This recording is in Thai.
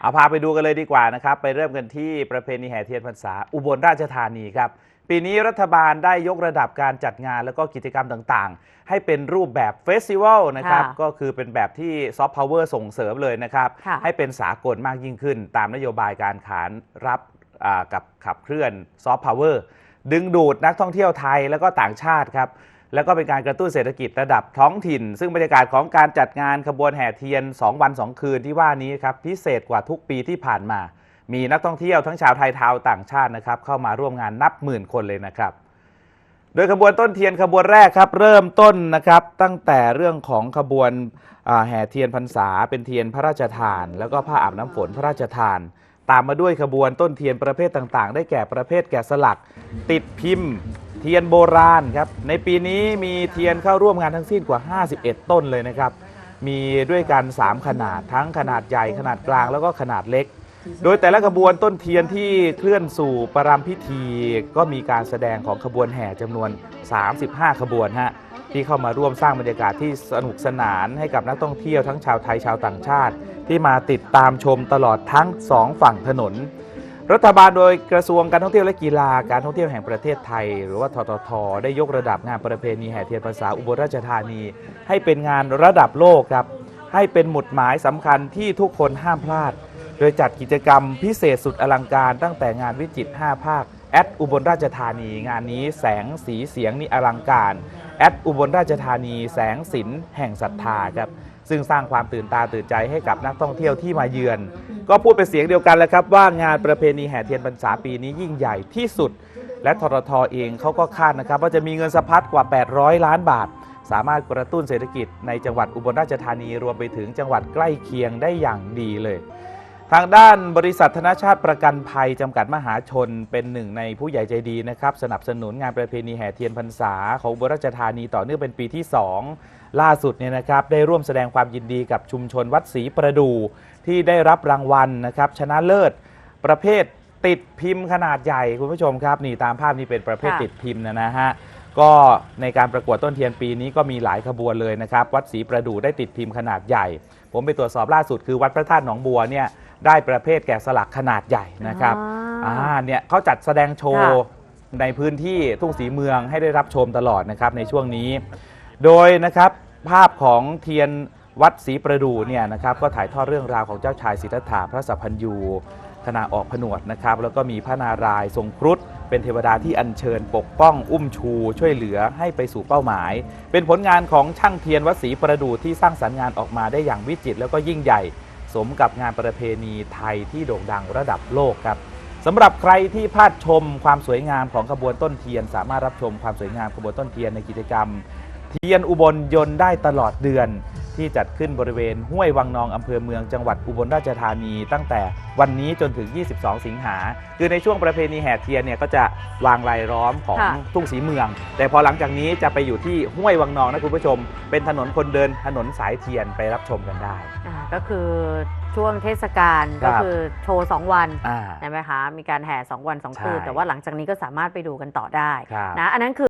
เอาพาไปดูกันเลยดีกว่านะครับ ไปเริ่มกันที่ประเพณีแห่เทียนพรรษา อุบลราชธานีครับ ปีนี้รัฐบาลได้ยกระดับการจัดงานแล้วก็กิจกรรมต่างๆ ให้เป็นรูปแบบเฟสติวัลนะครับ ค่ะก็คือเป็นแบบที่ซอฟต์พาวเวอร์ส่งเสริมเลยนะครับ ค่ะ ให้เป็นสากลมากยิ่งขึ้น ตามนโยบายการขานรับอ่ากับขับเคลื่อนซอฟต์พาวเวอร์ดึงดูดนักท่องเที่ยวไทยแล้วก็ต่างชาติครับ แล้วก็เป็นการกระตุ้นเศรษฐกิจระดับท้องถิ่น ซึ่งบรรยากาศของการจัดงานขบวนแห่เทียน 2 วัน 2 คืนที่ว่านี้ครับพิเศษกว่าทุกปีที่ผ่านมา มีนักท่องเที่ยวทั้งชาวไทยชาวต่างชาตินะครับเข้ามาร่วมงานนับหมื่นคนเลยนะครับโดยขบวนต้นเทียนขบวนแรกครับ เริ่มต้นนะครับตั้งแต่เรื่องของขบวนแห่เทียนพรรษาเป็นเทียนพระราชทาน แล้วก็ผ้าอาบน้ำฝนพระราชทาน ตามมาด้วยขบวนต้นเทียนประเภทต่างๆ ได้แก่ประเภทแกะสลัก ติดพิมพ์ เทียนโบราณครับ ในปีนี้มีเทียนเข้าร่วมงานทั้งสิ้นกว่า 51 ต้นเลยนะครับ มีด้วยกัน 3 ขนาดทั้งขนาดใหญ่ขนาดกลางแล้วก็ขนาดเล็ก โดยแต่ละขบวนต้นเทียนที่เคลื่อนสู่ประรำพิธี ก็มีการแสดงของขบวนแห่จำนวน 35 ขบวนฮะที่เข้ามาร่วมสร้างบรรยากาศที่สนุกสนานให้กับนักท่องเที่ยวทั้งชาวไทยชาวต่างชาติ ที่มาติดตามชมตลอดทั้งสองฝั่งถนน รัฐบาลโดยกระทรวงการท่องเที่ยวและกีฬาการท่องเที่ยวแห่งประเทศไทย หรือว่าททท ได้ยกระดับงานประเพณีแห่เทียนพรรษาอุบลราชธานี ให้เป็นงานระดับโลกครับ ให้เป็นหมุดหมายสำคัญที่ทุกคนห้ามพลาด โดยจัดกิจกรรมพิเศษสุดอลังการตั้งแต่งานวิจิตร5ภาค แอดอุบลราชธานี งานนี้แสงสีเสียงนี่อลังการแอดอุบลราชธานีแสงสินแห่งศรัทธาครับซึ่งสร้างความตื่นตาตื่นใจให้กับนักท่องเที่ยวที่มาเยือน ก็พูดเป็นเสียงเดียวกันแล้วครับ ว่างานประเพณีแห่เทียนพรรษาปีนี้ยิ่งใหญ่ที่สุด และทรทเองเขาก็คาดนะครับ ว่าจะมีเงินสะพัดกว่า 800 ล้านบาท สามารถกระตุ้นเศรษฐกิจในจังหวัดอุบลราชธานีรวมไปถึงจังหวัดใกล้เคียงได้อย่างดีเลย ทางด้านบริษัทธนชาติประกันภัย จำกัดมหาชนเป็นหนึ่งในผู้ใหญ่ใจดีนะครับ สนับสนุนงานประเพณีแห่เทียนพรรษาของอุบลราชธานีต่อเนื่องเป็นปีที่ 2 ล่าสุดเนี่ยนะครับ ได้ร่วมแสดงความยินดีกับชุมชนวัดศรีประดู ที่ได้รับรางวัลนะครับ ชนะเลิศประเภทติดพิมพ์ขนาดใหญ่คุณผู้ชมครับ นี่ตามภาพนี้เป็นประเภทค่ะติดพิมพ์นะนะฮะก็ในการประกวดต้นเทียนปีนี้ก็มีหลายขบวนเลยนะครับ วัดศรีประดูได้ติดพิมพ์ขนาดใหญ่ ผมไปตรวจสอบล่าสุดคือวัดพระธาตุหนองบัวเนี่ย ได้ประเภทแกะสลักขนาดใหญ่นะครับอ่า อ่าเนี่ยเขาจัดแสดงโชว์ในพื้นที่ทุ่งสีเมืองให้ได้รับชมตลอดนะครับในช่วงนี้ โดยนะครับภาพของเทียนวัดศรีประดูเนี่ยนะครับก็ถ่ายทอดเรื่องราวของเจ้าชายสิทธัตถะพระสัพพัญยูขณะออกผนวดนะครับแล้วก็มีพระนารายณ์ทรงครุฑเป็นเทวดาที่อัญเชิญปกป้องอุ้มชูช่วยเหลือให้ไปสู่เป้าหมาย เป็นผลงานของช่างเทียนวัดศรีประดูที่สร้างสรรค์งานออกมาได้อย่างวิจิตรแล้วก็ยิ่งใหญ่ สมกับงานประเพณีไทยที่โด่งดังระดับโลกครับสำหรับใครที่พลาดชมความสวยงามของขบวนต้นเทียน สามารถรับชมความสวยงามขบวนต้นเทียนในกิจกรรม เทียนอุบลยนต์ได้ตลอดเดือน ที่จัดขึ้นบริเวณห้วยวังนองอำเภอเมืองจังหวัดอุบลราชธานี ตั้งแต่วันนี้จนถึง 22 สิงหาคือในช่วงประเพณีแห่เทียนเนี่ยก็จะวางรายล้อมของค่ะทุ่งสีเมือง แต่พอหลังจากนี้จะไปอยู่ที่ห้วยวังนองนะคุณผู้ชม เป็นถนนคนเดินถนนสายเทียนไปรับชมกันได้ อ่าก็คือช่วงเทศกาลครัก็บ คือโชว์ 2 วันอ่า ใช่ไหมคะ มีการแห่ 2 วัน 2 คืน ใช่แต่ว่าหลังจากนี้ก็สามารถไปดูกันต่อได้ครับ นะ อันนั้นคือ